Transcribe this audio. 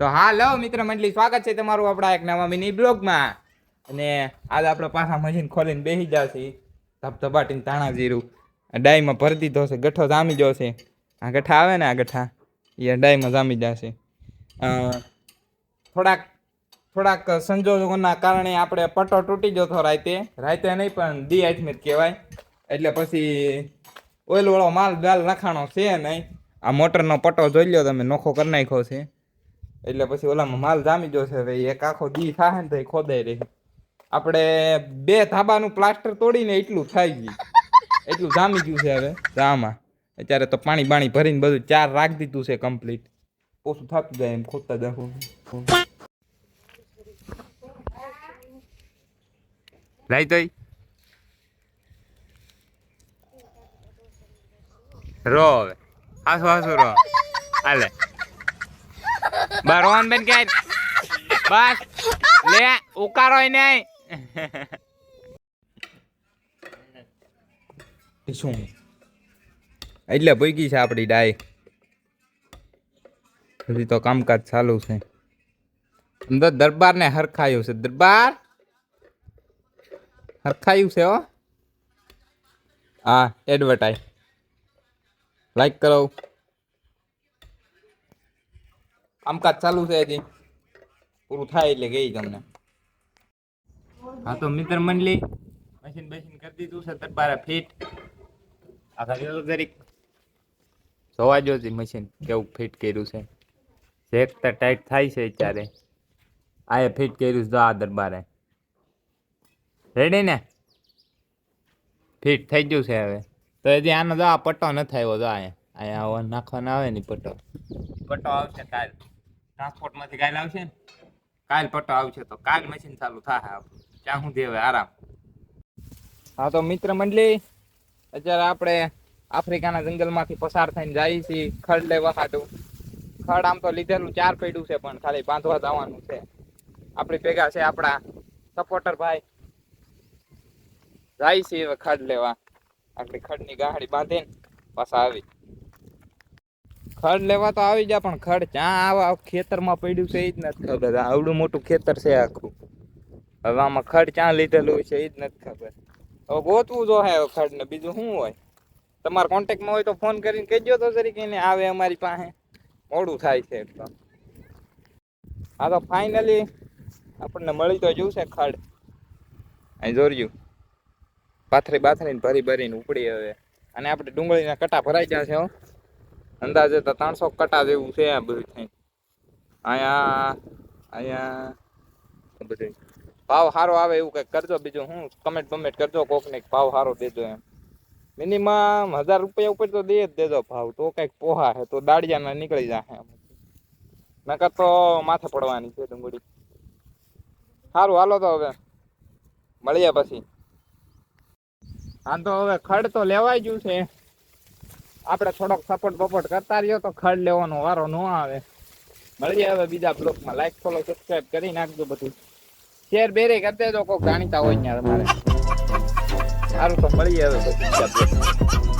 તો હા લો મિત્ર મંડળી સ્વાગત છે તમારું આપણા એક નવા મિની બ્લોગમાં. અને આજે આપણે પાછા મશીન ખોલીને બેસી જશે. ધબધબાટીને તાણા જીરું. ડાઈમાં ભરી દીધો છે, ગઠ્ઠો જામી ગયો છે. આ ગઠ્ઠા આવે ને આ ગઠ્ઠા? એ ડાઈમાં જામી જશે. થોડાક થોડાક સંજોગોના કારણે આપણે પટ્ટો તૂટી ગયો હતો રાતે. રાતે નહીં, પણ દી આઠમીત કહેવાય. એટલે પછી ઓઇલ વાળો માલ દાલ નખાણો છે નહીં. આ મોટરનો પટ્ટો જોઈ લ્યો તમે, નોખો કરી નાખ્યો છે. એટલે પછી ઓલામાં માલ જામી ગયો છે ભાઈ એક આખો દી થાય ને તો ખોદાઈ રહી. આપણે બે ધાબાનું પ્લાસ્ટર તોડીને એટલું થઈ ગયું. એટલું જામી ગયું છે હવે આમાં અત્યારે તો પાણી બાણી ભરીને બધું ચાર રાખી દીધું છે કમ્પ્લીટ ઓછું થતું જાય એમ ખોદતા જાવ લાઈ તોય. રો હવે. હાસુ હાસુ, રો. હાલે. બા રોહન બેન કે બસ, લે ઉકારો શું? એટલે ભૂગી છે આપણી ડાય. હજી તો કામકાજ ચાલુ છે. અંદર દરબારને હરખાયું છે. દરબાર? હરખાયું છે હો. હા એડવર્ટાઈઝ લાઈક કરો. કામકાજ ચાલુ છે હજી. પૂરું થાય એટલે ગઈ તમને. હા તો મિત્ર મંડલી મશીન બશીન કરી દીધું છે દરબારે ફિટ. આખા જરીક જોવા જો મશીન કેવું ફિટ કર્યું છે. ચેક તો ટાઈટ થાય છે અત્યારે. આ એ ફિટ કર્યું છે આ દરબારે. રેડી ને? ફિટ થઈ ગયું છે હવે. તો હજી આનો જો આ પટ્ટો ન આવ્યો જો અહીંયા અહીંયા નાખવાનો આવે ને પટ્ટો. પટ્ટો આવશે કાલ ટ્રાન્સપોર્ટમાંથી કાલ આવશે ને? કાલ પટ્ટો આવશે તો કાલ મશીન ચાલુ થાય આપણું. ત્યાં સુધી હવે આરામ. હા તો મિત્ર મંડળી, અત્યારે આપણે આફ્રિકાના જંગલમાંથી પસાર થઈને જઈએ છીએ, ખડ લેવા ખાટું ખડ આમ તો લીધેલું ચાર પૈડું છે, પણ ખાલી બાંધવા જવાનું છે. આપણી ભેગા છે આપણા સપોર્ટર ભાઈ. જાય છે ખડ લેવા. આપણી ખડની ગાડી બાંધીને પાછા આવી. ખડ લેવા તો આવી જા, પણ ખડ જ્યાં આવા ખેતરમાં પડ્યું છે એ જ નથી ખબર. આવડું મોટું ખેતર છે આખું. હવે આમાં ખડ ક્યાં લીધેલું છે એ જ નથી ખબર. હવે ગોતવું જો હે ખડ ને બીજું શું હોય? તમારા કોન્ટેક્ટમાં હોય તો ફોન કરીને કહેજો તો જરીક એને આવે અમારી પાસે. મોડું થાય છે એકદમ હા તો ફાઇનલી આપણને મળી તો જવું છે ખડ. અહીં જોર્યું પાથરી બાથરીને ભરી ભરીને ઉપડી હવે. અને આપણે ડુંગળીના કટા ભરાઈ ગયા છે હો. અંદાજે તો ત્રણસો કટા જેવું છે આ બધું થઈ અહીંયા અહીંયા, બધું. ભાવ સારો આવે એવું કંઈક કરજો, બીજું હું કમેન્ટ બમેન્ટ કરજો, કોકને ભાવ સારો દેજો એમ. મિનિમમ હજાર રૂપિયા ઉપર તો દે જ દેજો ભાવ, તો કંઈક પોહા છે તો દાડિયાના નીકળી જાય નકર તો માથે પડવાની છે ડુંગળી. સારું હાલો તો હવે. મળીએ પછી. હા તો હવે ખડ તો લેવાઈ ગયું છે. આપણે થોડોક સપોર્ટ બપોર્ટ કરતા રહ્યો તો ખડ લેવાનો વારો ન આવે. મળીએ હવે બીજા બ્લોકમાં. લાઈક ફોલો સબસ્ક્રાઇબ કરી નાખજો બધું. શેર બેરે કરી દેજો કોઈક જાણીતા હોય ત્યાં તમારે. સારું તો મળીએ હવે બીજા બ્લોકમાં.